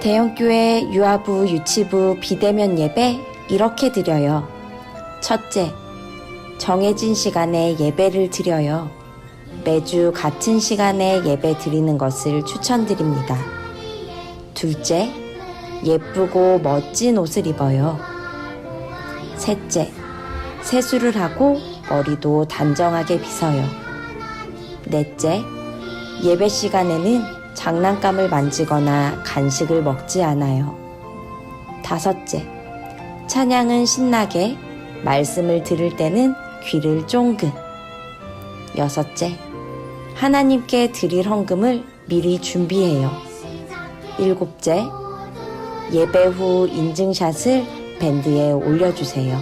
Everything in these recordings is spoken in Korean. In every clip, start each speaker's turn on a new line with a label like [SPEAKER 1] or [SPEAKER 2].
[SPEAKER 1] 대형교회 유아부, 유치부, 비대면 예배 이렇게 드려요. 첫째, 정해진 시간에 예배를 드려요. 매주 같은 시간에 예배 드리는 것을 추천드립니다. 둘째, 예쁘고 멋진 옷을 입어요. 셋째, 세수를 하고 머리도 단정하게 빗어요. 넷째, 예배 시간에는 장난감을 만지거나 간식을 먹지 않아요. 다섯째, 찬양은 신나게, 말씀을 들을 때는 귀를 쫑긋. 여섯째, 하나님께 드릴 헌금을 미리 준비해요. 일곱째, 예배 후 인증샷을 밴드에 올려주세요.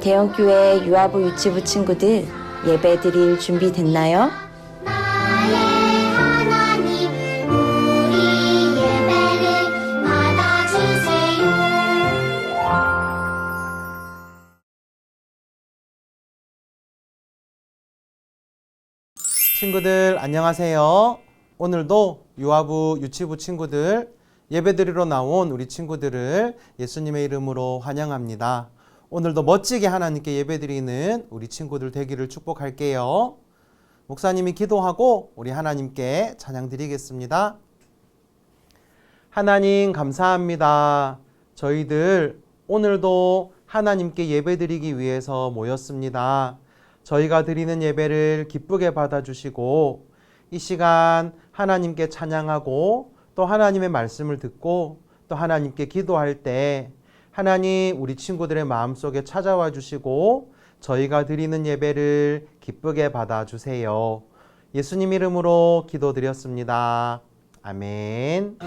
[SPEAKER 1] 대형교회 유아부 유치부 친구들 예배 드릴 준비 됐나요?
[SPEAKER 2] 친구들 안녕하세요. 오늘도 유아부 유치부 친구들 예배드리러 나온 우리 친구들을 예수님의 이름으로 환영합니다. 오늘도 멋지게 하나님께 예배드리는 우리 친구들 되기를 축복할게요. 목사님이 기도하고 우리 하나님께 찬양 드리겠습니다. 하나님 감사합니다. 저희들 오늘도 하나님께 예배드리기 위해서 모였습니다. 저희가 드리는 예배를 기쁘게 받아주시고 이 시간 하나님께 찬양하고 또 하나님의 말씀을 듣고 또 하나님께 기도할 때 하나님 우리 친구들의 마음속에 찾아와 주시고 저희가 드리는 예배를 기쁘게 받아주세요. 예수님 이름으로 기도드렸습니다. 아멘.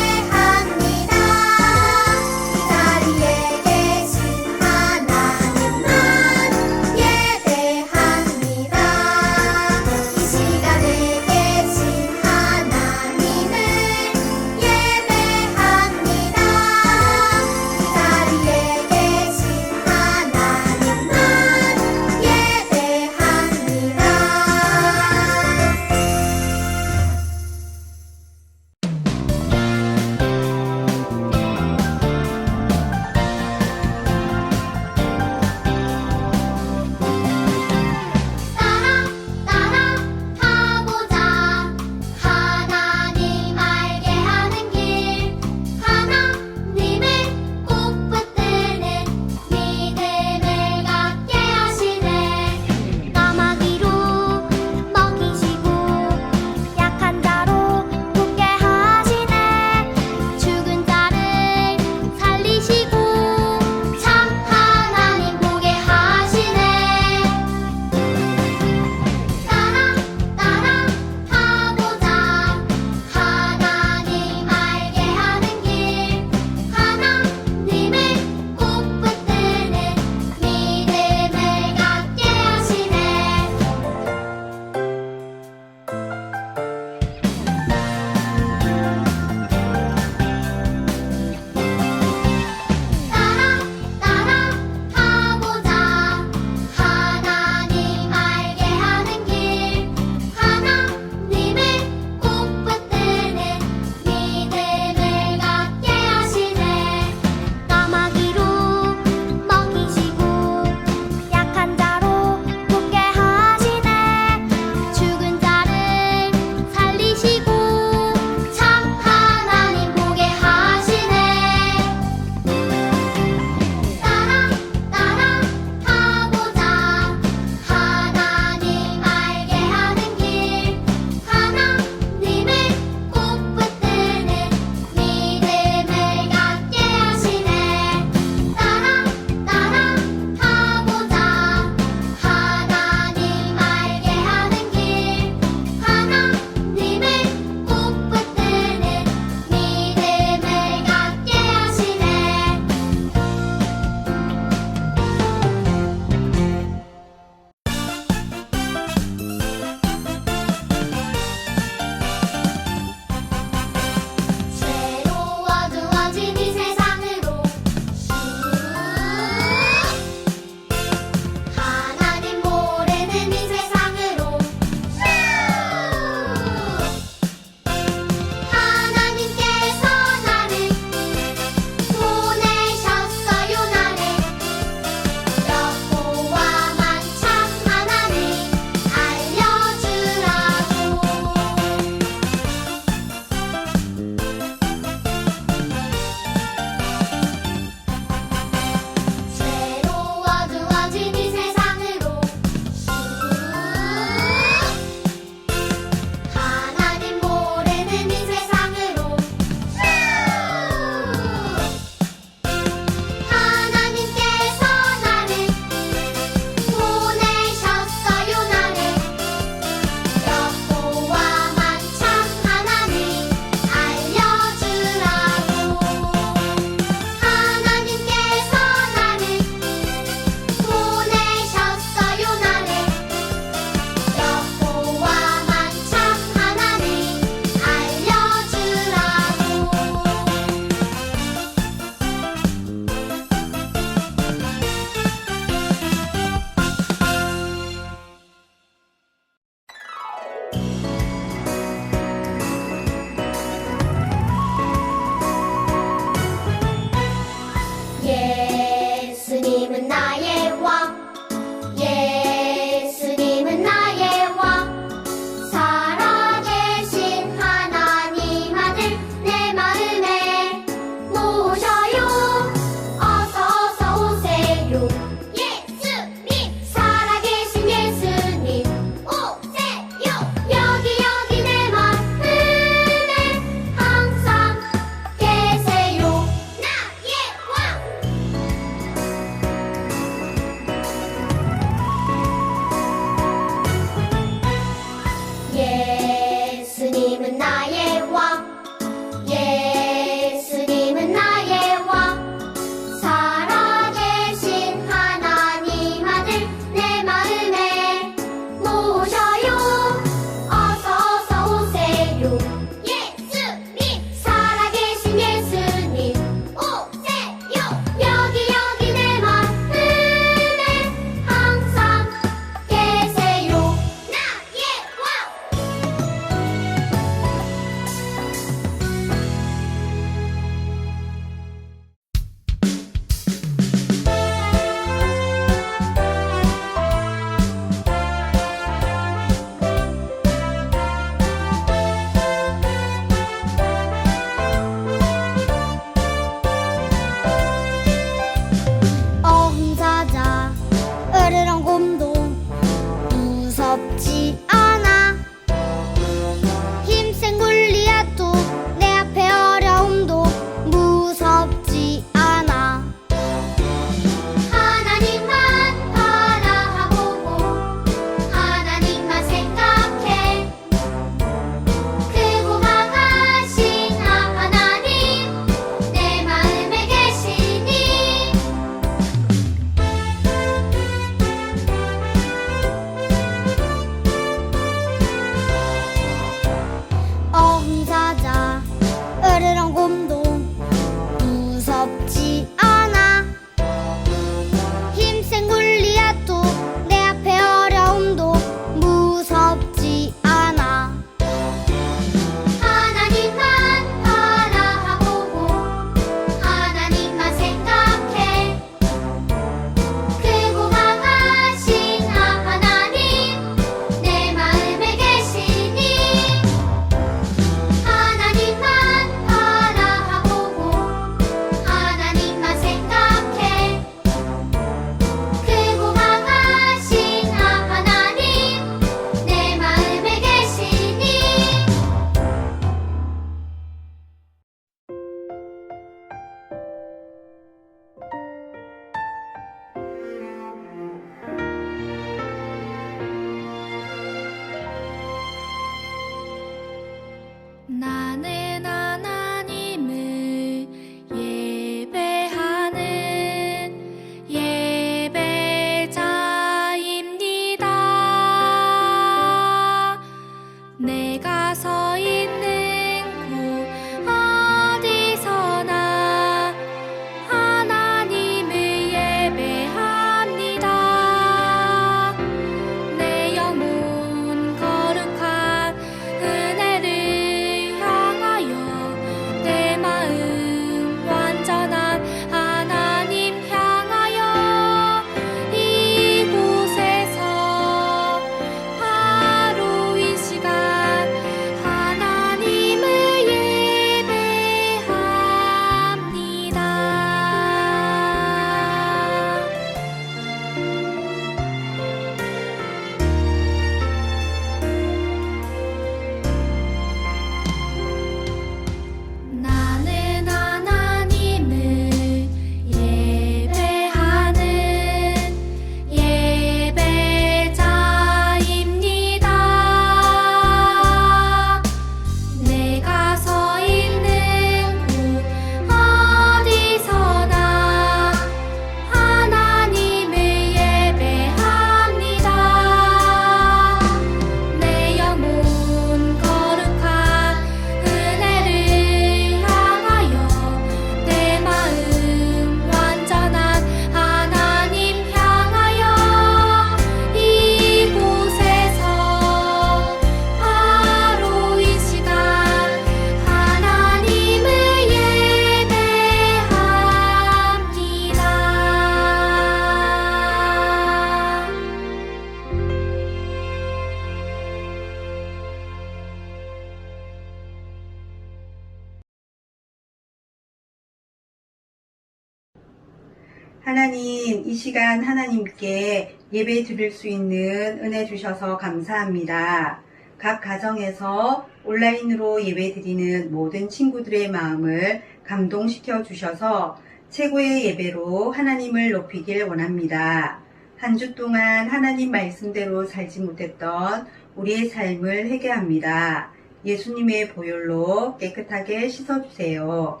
[SPEAKER 3] 하나님, 이 시간 하나님께 예배 드릴 수 있는 은혜 주셔서 감사합니다. 각 가정에서 온라인으로 예배 드리는 모든 친구들의 마음을 감동시켜 주셔서 최고의 예배로 하나님을 높이길 원합니다. 한 주 동안 하나님 말씀대로 살지 못했던 우리의 삶을 회개합니다. 예수님의 보혈로 깨끗하게 씻어주세요.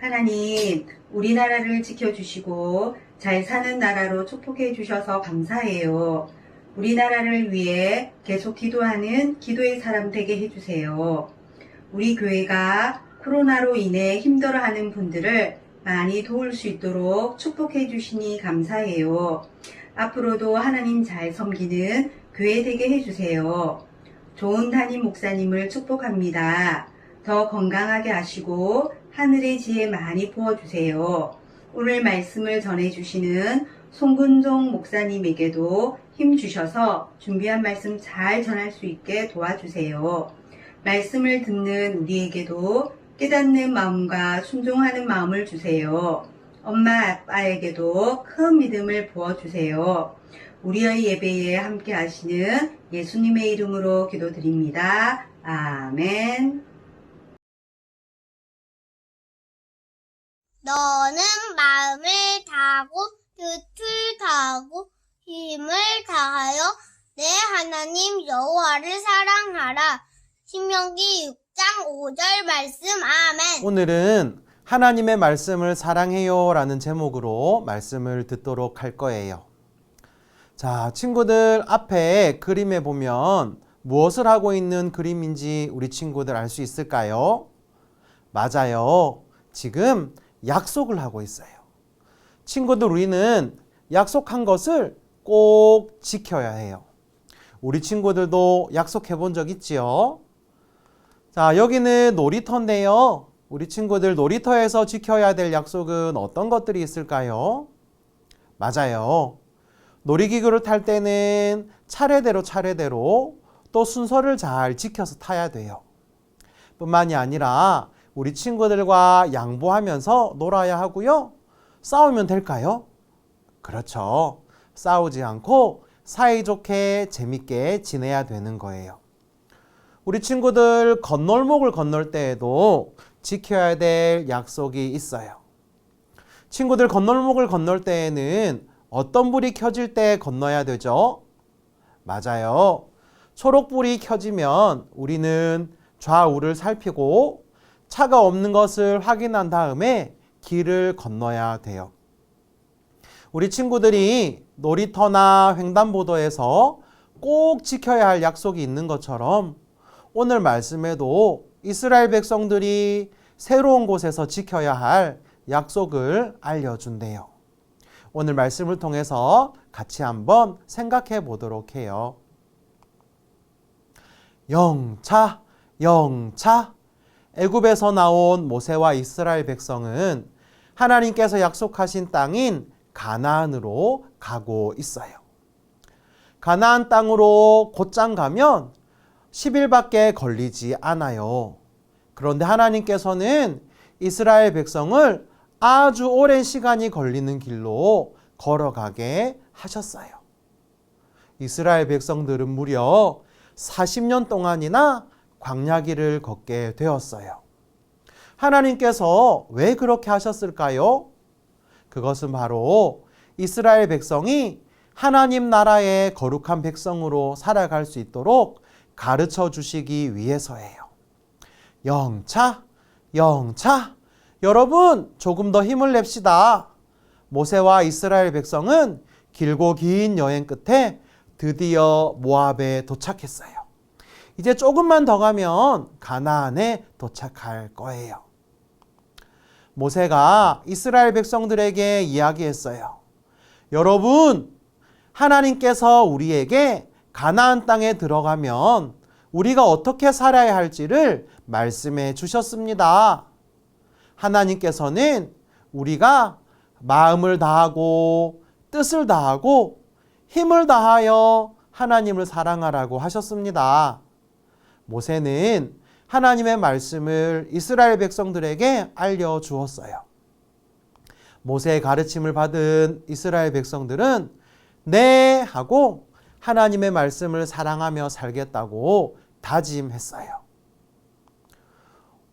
[SPEAKER 3] 하나님, 우리나라를 지켜주시고 잘 사는 나라로 축복해 주셔서 감사해요. 우리나라를 위해 계속 기도하는 기도의 사람 되게 해주세요. 우리 교회가 코로나로 인해 힘들어하는 분들을 많이 도울 수 있도록 축복해 주시니 감사해요. 앞으로도 하나님 잘 섬기는 교회 되게 해주세요. 좋은 담임 목사님을 축복합니다. 더 건강하게 하시고 하늘의 지혜 많이 부어주세요. 오늘 말씀을 전해주시는 송근종 목사님에게도 힘 주셔서 준비한 말씀 잘 전할 수 있게 도와주세요. 말씀을 듣는 우리에게도 깨닫는 마음과 순종하는 마음을 주세요. 엄마 아빠에게도 큰 믿음을 부어주세요. 우리의 예배에 함께 하시는 예수님의 이름으로 기도드립니다. 아멘.
[SPEAKER 4] 너는 마음을 다하고 뜻을 다하고 힘을 다하여 내 하나님 여호와를 사랑하라. 신명기 6장 5절 말씀 아멘.
[SPEAKER 2] 오늘은 하나님의 말씀을 사랑해요 라는 제목으로 말씀을 듣도록 할 거예요. 자, 친구들 앞에 그림에 보면 무엇을 하고 있는 그림인지 우리 친구들 알 수 있을까요? 맞아요. 지금 약속을 하고 있어요. 친구들 우리는 약속한 것을 꼭 지켜야 해요. 우리 친구들도 약속해 본 적 있지요? 자, 여기는 놀이터인데요. 우리 친구들 놀이터에서 지켜야 될 약속은 어떤 것들이 있을까요? 맞아요. 놀이기구를 탈 때는 차례대로 차례대로 또 순서를 잘 지켜서 타야 돼요. 뿐만이 아니라 우리 친구들과 양보하면서 놀아야 하고요. 싸우면 될까요? 그렇죠. 싸우지 않고 사이좋게 재밌게 지내야 되는 거예요. 우리 친구들 건널목을 건널 때에도 지켜야 될 약속이 있어요. 친구들 건널목을 건널 때에는 어떤 불이 켜질 때 건너야 되죠? 맞아요. 초록불이 켜지면 우리는 좌우를 살피고 차가 없는 것을 확인한 다음에 길을 건너야 돼요. 우리 친구들이 놀이터나 횡단보도에서 꼭 지켜야 할 약속이 있는 것처럼 오늘 말씀에도 이스라엘 백성들이 새로운 곳에서 지켜야 할 약속을 알려준대요. 오늘 말씀을 통해서 같이 한번 생각해 보도록 해요. 영차, 영차. 애굽에서 나온 모세와 이스라엘 백성은 하나님께서 약속하신 땅인 가나안으로 가고 있어요. 가나안 땅으로 곧장 가면 10일밖에 걸리지 않아요. 그런데 하나님께서는 이스라엘 백성을 아주 오랜 시간이 걸리는 길로 걸어가게 하셨어요. 이스라엘 백성들은 무려 40년 동안이나 광야길을 걷게 되었어요. 하나님께서 왜 그렇게 하셨을까요? 그것은 바로 이스라엘 백성이 하나님 나라의 거룩한 백성으로 살아갈 수 있도록 가르쳐 주시기 위해서예요. 영차, 영차. 여러분, 조금 더 힘을 냅시다. 모세와 이스라엘 백성은 길고 긴 여행 끝에 드디어 모압에 도착했어요. 이제 조금만 더 가면 가나안에 도착할 거예요. 모세가 이스라엘 백성들에게 이야기했어요. 여러분, 하나님께서 우리에게 가나안 땅에 들어가면 우리가 어떻게 살아야 할지를 말씀해 주셨습니다. 하나님께서는 우리가 마음을 다하고 뜻을 다하고 힘을 다하여 하나님을 사랑하라고 하셨습니다. 모세는 하나님의 말씀을 이스라엘 백성들에게 알려 주었어요. 모세의 가르침을 받은 이스라엘 백성들은 네 하고 하나님의 말씀을 사랑하며 살겠다고 다짐했어요.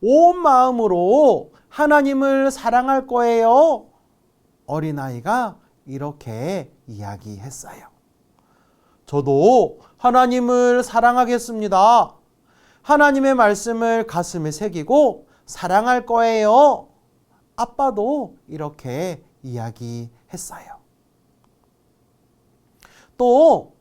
[SPEAKER 2] 온 마음으로 하나님을 사랑할 거예요. 어린아이가 이렇게 이야기했어요. 저도 하나님을 사랑하겠습니다. 하나님의 말씀을 가슴에 새기고 사랑할 거예요. 아빠도 이렇게 이야기했어요. 또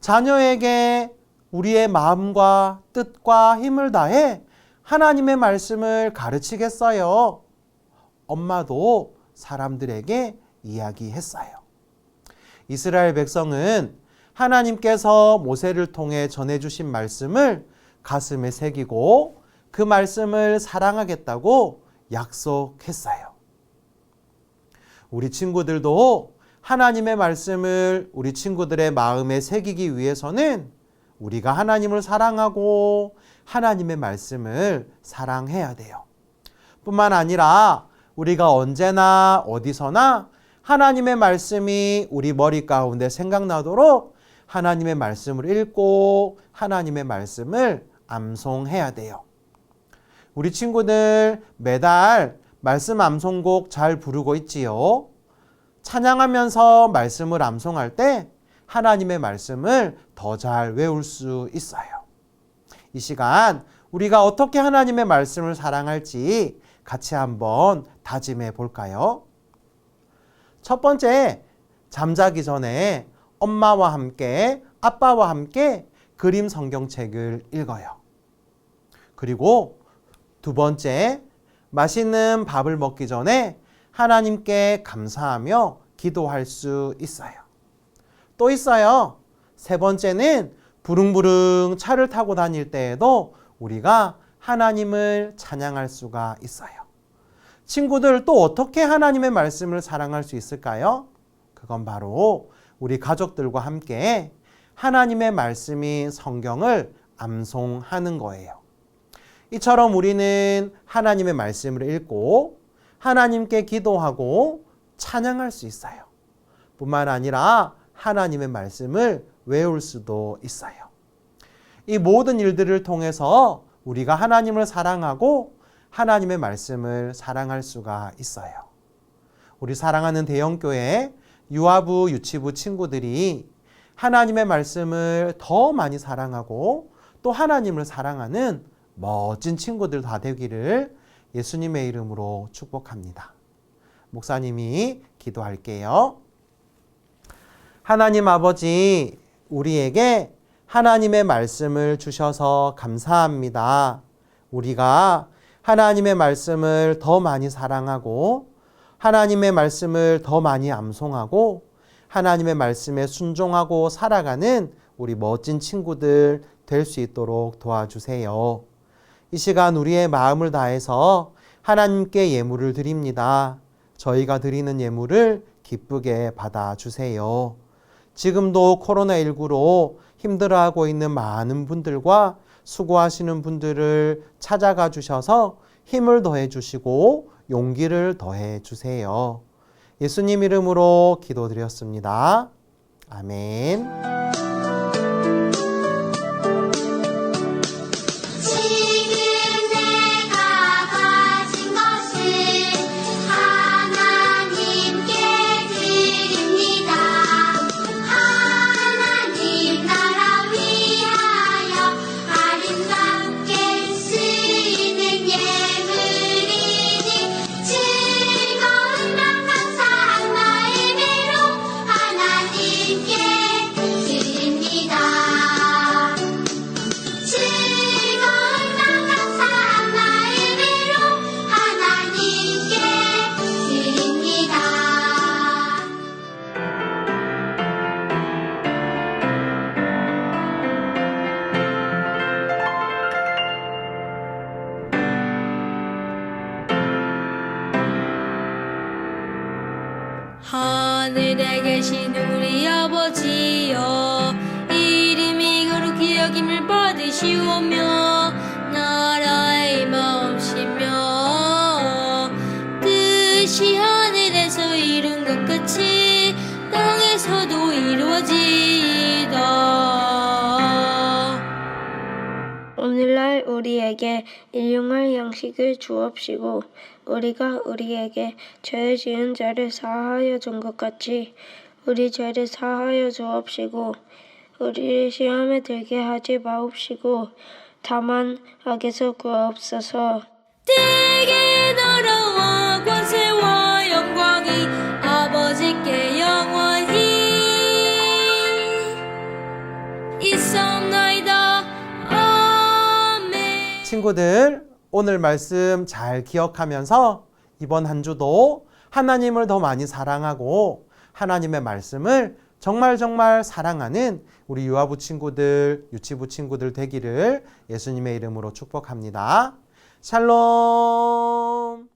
[SPEAKER 2] 자녀에게 우리의 마음과 뜻과 힘을 다해 하나님의 말씀을 가르치겠어요. 엄마도 사람들에게 이야기했어요. 이스라엘 백성은 하나님께서 모세를 통해 전해주신 말씀을 가슴에 새기고 그 말씀을 사랑하겠다고 약속했어요. 우리 친구들도 하나님의 말씀을 우리 친구들의 마음에 새기기 위해서는 우리가 하나님을 사랑하고 하나님의 말씀을 사랑해야 돼요. 뿐만 아니라 우리가 언제나 어디서나 하나님의 말씀이 우리 머리 가운데 생각나도록 하나님의 말씀을 읽고 하나님의 말씀을 암송해야 돼요. 우리 친구들 매달 말씀 암송곡 잘 부르고 있지요. 찬양하면서 말씀을 암송할 때 하나님의 말씀을 더 잘 외울 수 있어요. 이 시간 우리가 어떻게 하나님의 말씀을 사랑할지 같이 한번 다짐해 볼까요? 첫 번째, 잠자기 전에 엄마와 함께, 아빠와 함께 그림 성경책을 읽어요. 그리고 두 번째, 맛있는 밥을 먹기 전에 하나님께 감사하며 기도할 수 있어요. 또 있어요. 세 번째는 부릉부릉 차를 타고 다닐 때에도 우리가 하나님을 찬양할 수가 있어요. 친구들 또 어떻게 하나님의 말씀을 사랑할 수 있을까요? 그건 바로 우리 가족들과 함께 하나님의 말씀인 성경을 암송하는 거예요. 이처럼 우리는 하나님의 말씀을 읽고 하나님께 기도하고 찬양할 수 있어요. 뿐만 아니라 하나님의 말씀을 외울 수도 있어요. 이 모든 일들을 통해서 우리가 하나님을 사랑하고 하나님의 말씀을 사랑할 수가 있어요. 우리 사랑하는 대형교회 유아부, 유치부 친구들이 하나님의 말씀을 더 많이 사랑하고 또 하나님을 사랑하는 멋진 친구들 다 되기를 예수님의 이름으로 축복합니다. 목사님이 기도할게요. 하나님 아버지, 우리에게 하나님의 말씀을 주셔서 감사합니다. 우리가 하나님의 말씀을 더 많이 사랑하고 하나님의 말씀을 더 많이 암송하고 하나님의 말씀에 순종하고 살아가는 우리 멋진 친구들 될 수 있도록 도와주세요. 이 시간 우리의 마음을 다해서 하나님께 예물을 드립니다. 저희가 드리는 예물을 기쁘게 받아주세요. 지금도 코로나19로 힘들어하고 있는 많은 분들과 수고하시는 분들을 찾아가 주셔서 힘을 더해 주시고 용기를 더해 주세요. 예수님 이름으로 기도드렸습니다. 아멘.
[SPEAKER 5] 양식을 주옵시고 우리가 우리에게 죄 지은 자를 사하여 준 것 같이 우리 죄를 사하여 주옵시고 우리를 시험에 들게 하지 마옵시고 다만 악에서 구하옵소서.
[SPEAKER 6] 되게 나라와 권세와 영광이 아버지께 영원히. 있사옵나이다. 아멘.
[SPEAKER 2] 친구들, 오늘 말씀 잘 기억하면서 이번 한 주도 하나님을 더 많이 사랑하고 하나님의 말씀을 정말 정말 사랑하는 우리 유아부 친구들, 유치부 친구들 되기를 예수님의 이름으로 축복합니다. 샬롬!